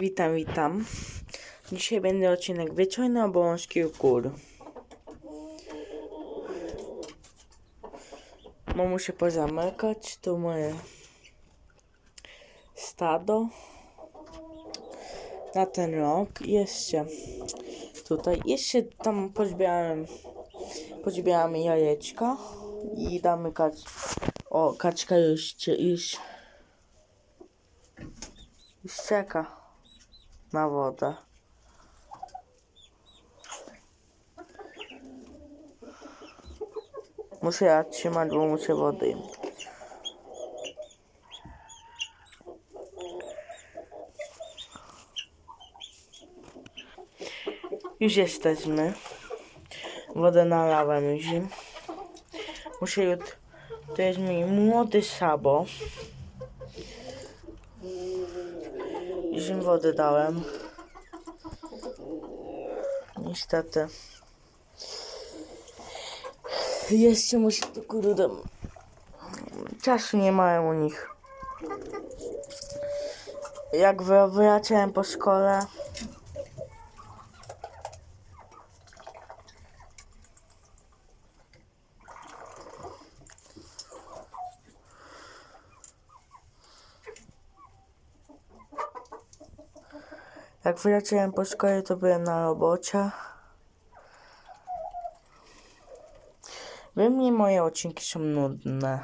Witam, witam. Dzisiaj będzie odcinek Wieczorne obowiązki u kur. Mam muszę pozamykać tu moje stado na ten rok. Jeszcze tutaj, jeszcze tam pozbierałem, pozbieramy jajeczka i damy kacz... O, kaczka już, już, już czeka na wodę. Muszę ja trzymać, bo muszę wody. Już jesteśmy. Wodę nalałem już. Muszę jutro. To jest mój młody sabo. Już im wodę dałem. Niestety. Jeszcze muszę to kurde. Czasu nie mają u nich. Jak wracałem po szkole. Jak wracałem po szkole, to byłem na robocie. Wiem, nie moje odcinki są nudne.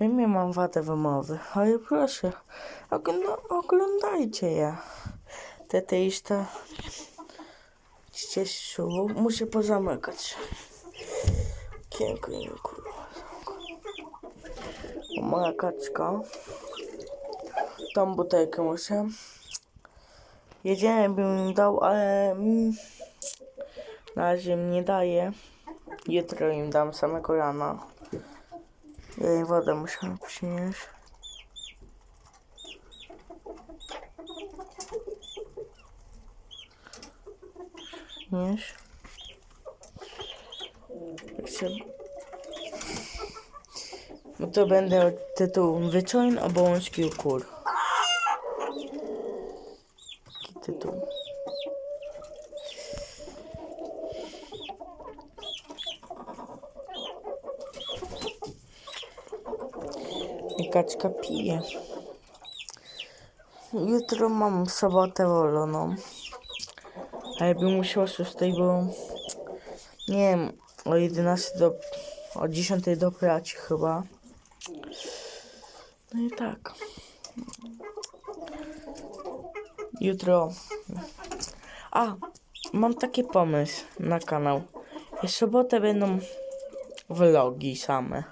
Wiem, nie mam wadę wymowy, ale proszę, ogląda, oglądajcie je. Te teista cieszyło. Muszę pozamykać. Pięknie, kurwa. Moja kaczka. Tą butelkę muszę. Jedziemy bym dał, ale mm, na razie im nie daje. Jutro im dam samego rana. Jej wodę muszę przynieść. Przynieść. Jak się... No to będę tytuł obowiązki u kur. Tytuł. I kaczka pije. Jutro mam sobotę wolną. Ale bym musiał o 6, bo nie wiem, o 11 do o 10 do pracy chyba. No i tak. Jutro. A, mam taki pomysł na kanał. W sobotę będą vlogi same.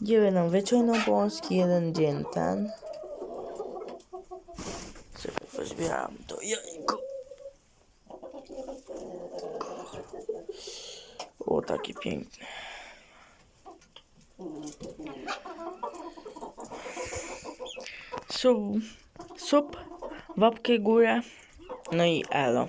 Gdzie będą wieczorne obowiązki, jeden dzień ten. Sobie pozbieram to jajko. O, takie piękne. Sub, sub, łapkę górę, no i elo.